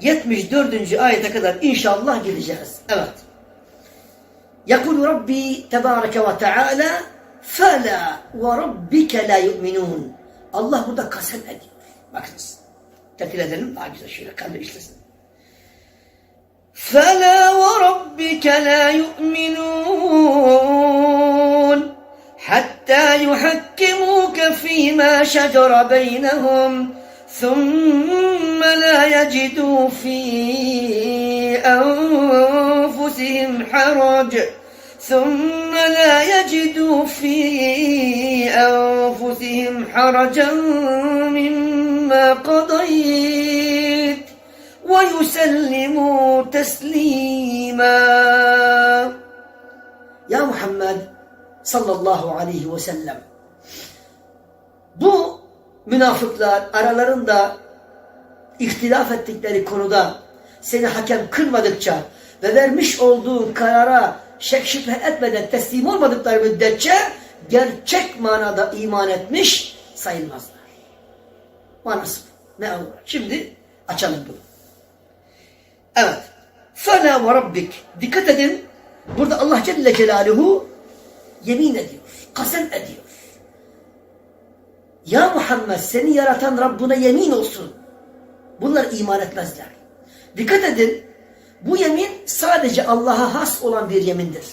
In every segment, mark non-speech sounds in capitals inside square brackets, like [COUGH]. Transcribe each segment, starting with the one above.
74. ayete kadar inşallah geleceğiz. Evet. يقول ربي تبارك وتعالى فلا وربك لا يؤمنون Allah burada kasem ediyor. Bakınız. Tekrar edelim daha güzel şöyle kalbi işlesin. فلا وربك لا يؤمنون حتى يحكموك فيما شجر بينهم ثم لا يجدوا في أنفسهم حرج ثم لا يجدوا في أنفسهم حرجا مما قضيت ويسلموا تسليما يا محمد sallallahu aleyhi ve sellem. Bu münafıklar aralarında ihtilaf ettikleri konuda seni hakem kılmadıkça ve vermiş olduğun karara şek şüphe etmeden teslim olmadıkları müddetçe gerçek manada iman etmiş sayılmazlar. Manası bu. Ne olur? Şimdi açalım bunu. Evet. Fela ve rabbik. Dikkat edin. Burada Allah Celle Celaluhu yemin ediyor. Kasem ediyor. Ya Muhammed seni yaratan Rabbuna yemin olsun. Bunlar iman etmezler. Dikkat edin. Bu yemin sadece Allah'a has olan bir yemindir.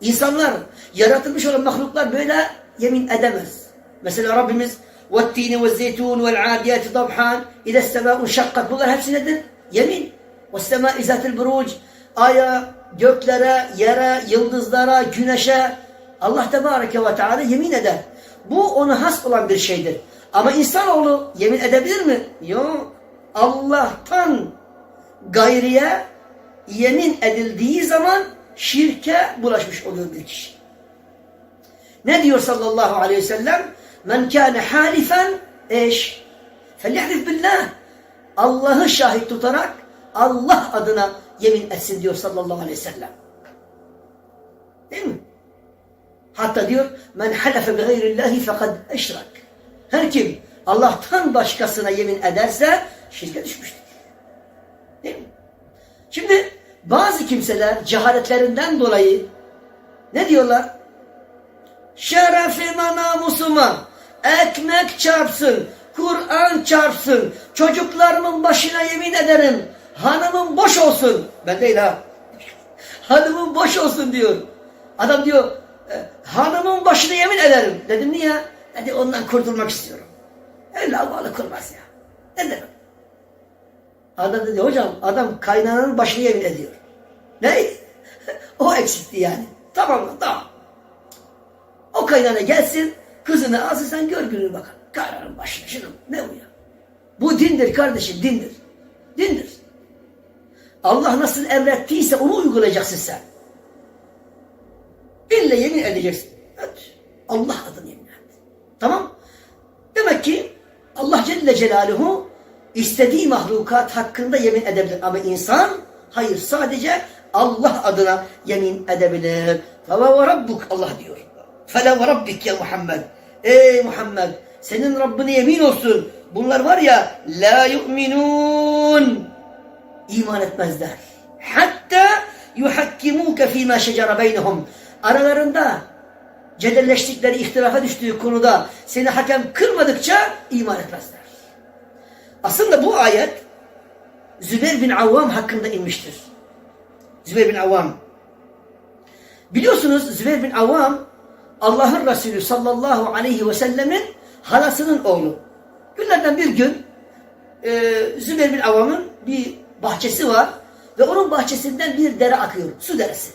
İnsanlar, yaratılmış olan mahluklar böyle yemin edemez. Mesela Rabbimiz وَالتِّينِ وَالزَّيْتُونَ وَالْعَادِيَاتِ ضَبْحًا اِذَا السَّمَاءُ شَقَّتْ Bunlar hepsi nedir? Yemin. وَالسَّمَاءِ ذَاتِ الْبُرُوجِ Aya, göklere, yere, yıldızlara, güneşe Allah Tebareke ve Teala yemin eder. Bu ona has olan bir şeydir. Ama insanoğlu yemin edebilir mi? Yok. Allah'tan gayriye yemin edildiği zaman şirke bulaşmış oluyor bir kişi. Ne diyor sallallahu aleyhi ve sellem? Men kâne halifen eş. Felyahlif billah. Allah'ı şahit tutarak Allah adına yemin etsin diyor sallallahu aleyhi ve sellem. Değil mi? Hatta diyor men halefe bi gayrillahi fekad eşrak. Her kim Allah'tan başkasına yemin ederse şirke düşmüştür. Değil mi? Şimdi bazı kimseler cehaletlerinden dolayı ne diyorlar? Şerefime namusuma ekmek çarpsın, Kur'an çarpsın, çocuklarımın başına yemin ederim, hanımın boş olsun. Ben değil ha. [LAUGHS] Hanımın boş olsun diyor. Adam diyor, hanımın başına yemin ederim. Dedim niye? Dedi ondan kurtulmak istiyorum. Öyle Allah'la kurmaz ya. Ne demek? Adam dedi hocam adam kaynananın başına yemin ediyor. Ne? [LAUGHS] o eksikti yani. Tamam mı? Tamam. O kaynana gelsin kızını alsın sen gör gününü bakalım. Kaynananın başına şunu ne bu ya? Bu dindir kardeşim dindir. Dindir. Allah nasıl emrettiyse onu uygulayacaksın sen. Edeceksin. Evet. Allah adını yemin et. Tamam. Demek ki Allah Celle Celaluhu istediği mahlukat hakkında yemin edebilir. Ama insan hayır sadece Allah adına yemin edebilir. Fela ve rabbuk Allah diyor. Fela ve rabbik ya Muhammed. Ey Muhammed senin Rabbine yemin olsun. Bunlar var ya la yu'minun. İman etmezler. Hatta yuhakkimuke fîmâ şecere beynehum. Aralarında cedelleştikleri, ihtilafa düştüğü konuda seni hakem kılmadıkça iman etmezler. Aslında bu ayet Zübeyir bin Avvam hakkında inmiştir. Zübeyir bin Avvam. Biliyorsunuz Zübeyir bin Avvam Allah'ın Resulü sallallahu aleyhi ve sellemin halasının oğlu. Günlerden bir gün e, Zübeyir bin Avvam'ın bir bahçesi var ve onun bahçesinden bir dere akıyor. Su deresi.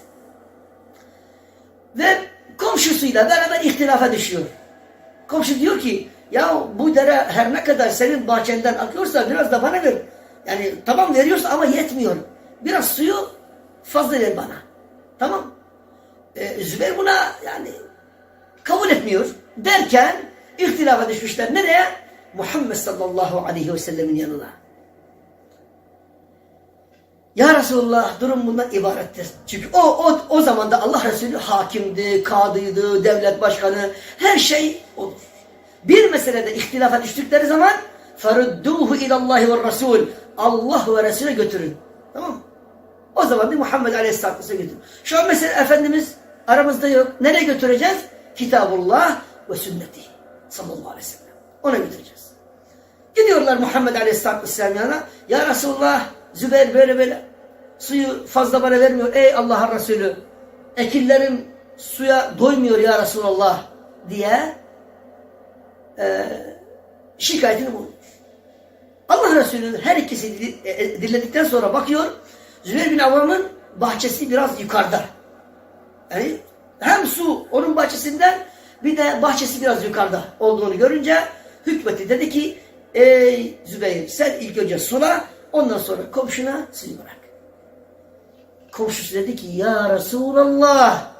Ve komşusuyla beraber ihtilafa düşüyor. Komşu diyor ki ya bu dere her ne kadar senin bahçenden akıyorsa biraz da bana ver. Yani tamam veriyorsa ama yetmiyor. Biraz suyu fazla ver bana. Tamam. Ee, Zübeyir buna yani kabul etmiyor. Derken ihtilafa düşmüşler. Nereye? Muhammed sallallahu aleyhi ve sellemin yanına. Ya Resulullah durum bundan ibarettir. Çünkü o, o, o zaman da Allah Resulü hakimdi, kadıydı, devlet başkanı, her şey olur. Bir meselede ihtilafa düştükleri zaman فَرُدُّوهُ اِلَى اللّٰهِ وَالرَّسُولِ Allah ve Resul'e götürün. Tamam mı? O zaman bir Muhammed Aleyhisselatü Vesselam'a götürün. Şu an mesela Efendimiz aramızda yok. Nereye götüreceğiz? Kitabullah ve sünneti. Sallallahu aleyhi ve sellem. Ona götüreceğiz. Gidiyorlar Muhammed Aleyhisselatü Vesselam yanına. Ya Resulullah Zübeyir böyle böyle. Suyu fazla bana vermiyor. Ey Allah'ın Resulü. Ekillerim suya doymuyor ya Resulallah diye e, şikayetini bulunuyor. Allah Resulü her ikisi e, e, dinledikten sonra bakıyor. Zübeyir bin Avvam'ın bahçesi biraz yukarıda. Yani hem su onun bahçesinden bir de bahçesi biraz yukarıda olduğunu görünce hükmeti dedi ki ey Zübeyir sen ilk önce sula ondan sonra komşuna suyu bırak. Komşusu dedi ki ya Resulallah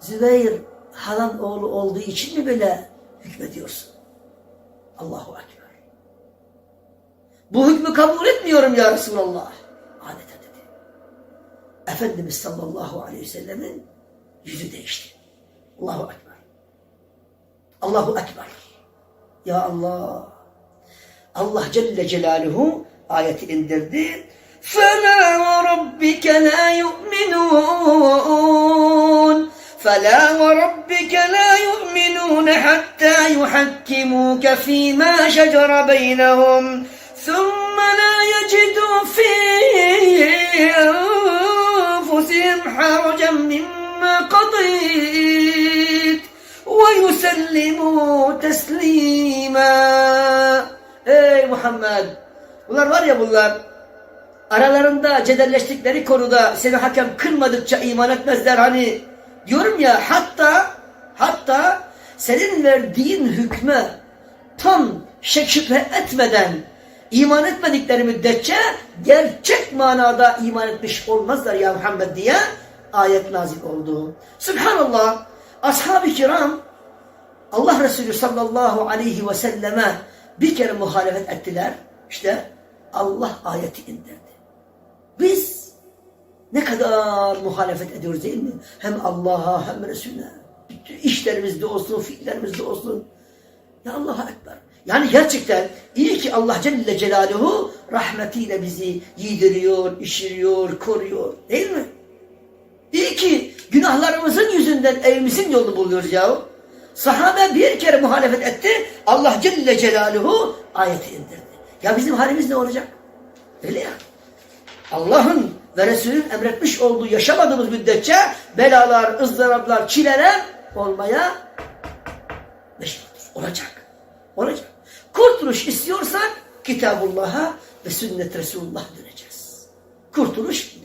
Zübeyir halan oğlu olduğu için mi böyle hükmediyorsun? Allahu Ekber. Bu hükmü kabul etmiyorum ya Resulallah. Adeta dedi. Efendimiz sallallahu aleyhi ve sellemin yüzü değişti. Allahu Ekber. Allahu Ekber. Ya Allah. Allah Celle Celaluhu ayeti indirdi. فَلَا وَرَبِّكَ لَا يُؤْمِنُونَ فَلَا وَرَبِّكَ لَا يُؤْمِنُونَ حَتَّى يُحَكِّمُوكَ فِيمَا شَجَرَ بَيْنَهُمْ ثُمَّ لَا يَجِدُوا فِي أَنفُسِهِمْ حَرَجًا مِّمَّا قَضَيْتَ وَيُسَلِّمُوا تَسْلِيمًا Ey Muhammed! Bunlar var ya bunlar, aralarında cedelleştikleri konuda seni hakem kılmadıkça iman etmezler hani diyorum ya hatta hatta senin verdiğin hükme tam şüphe etmeden iman etmedikleri müddetçe gerçek manada iman etmiş olmazlar ya Muhammed diye ayet nazil oldu. Subhanallah ashab-ı kiram Allah Resulü sallallahu aleyhi ve selleme bir kere muhalefet ettiler. İşte Allah ayeti indirdi. Biz ne kadar muhalefet ediyoruz değil mi? Hem Allah'a hem Resulüne. Bütün işlerimizde olsun, fiillerimizde olsun. Ya Allah'a Ekber. Yani gerçekten iyi ki Allah Celle Celaluhu rahmetiyle bizi yediriyor, işiriyor, koruyor. Değil mi? İyi ki günahlarımızın yüzünden evimizin yolunu buluyoruz ya. Sahabe bir kere muhalefet etti. Allah Celle Celaluhu ayeti indirdi. Ya bizim halimiz ne olacak? Öyle ya. Allah'ın ve Resul'ün emretmiş olduğu yaşamadığımız müddetçe belalar, ızdıraplar, çileler olmaya meşguldur. Olacak. Olacak. Kurtuluş istiyorsak Kitabullah'a ve sünnet Resulullah döneceğiz. Kurtuluş.